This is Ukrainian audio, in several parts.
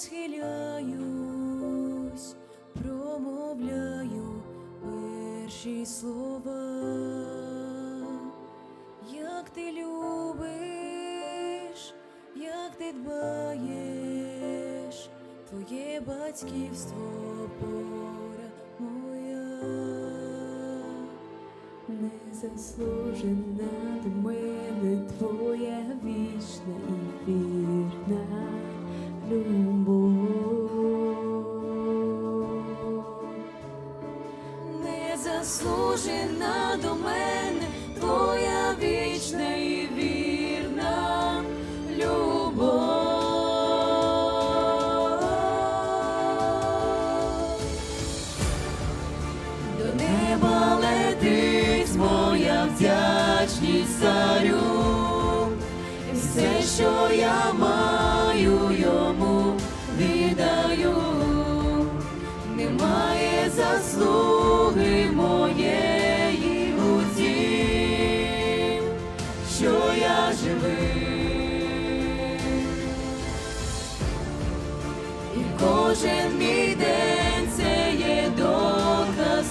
схиляюсь, промовляю перші слова, як ти любиш, як ти дбаєш, твоє батьківство пора моя. Незаслужена до мене твоя Незаслужена до мене твоя вічна і вірна любов. До неба летить вдячність царю, і все, що я маю йому віддаю, немає заслуги кожен мій день це є доказ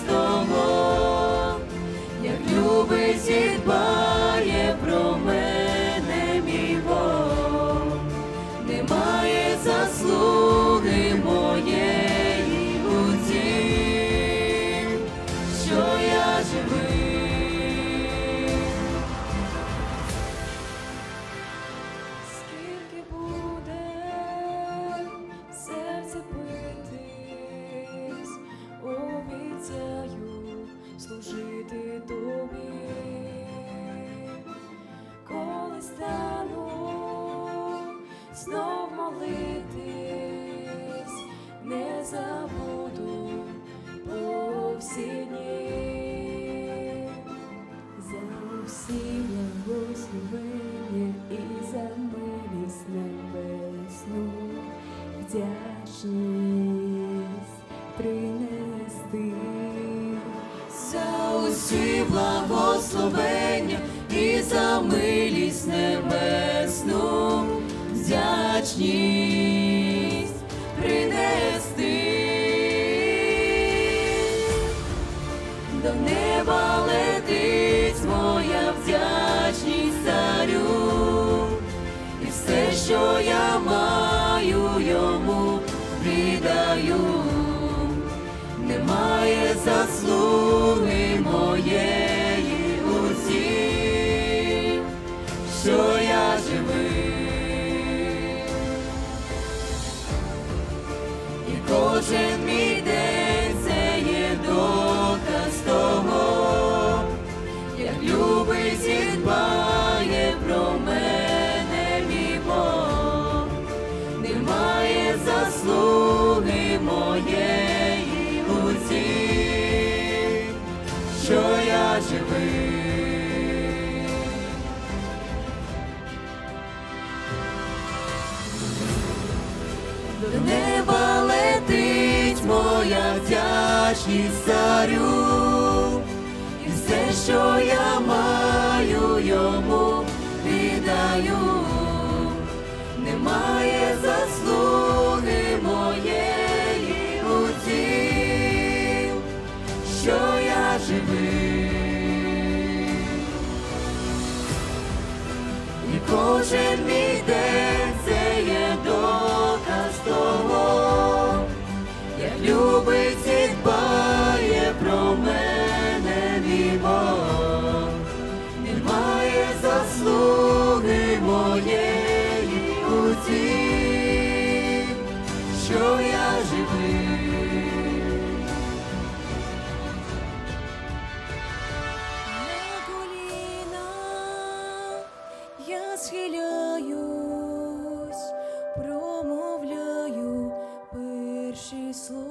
як любить і дбає про мене мій. Немає заслуги благословення і за милість небесну вдячність принести. за усі благословення і за немає заслуги моєї у що я живий. І кожен мій день це є того, як любить і До неба летить моя вдячність царю, і все, що я маю йому віддаю. Немає заслуги моєї у тім, що я живий. І кожен мій день я живий. Я схиляюсь, промовляю перші слова.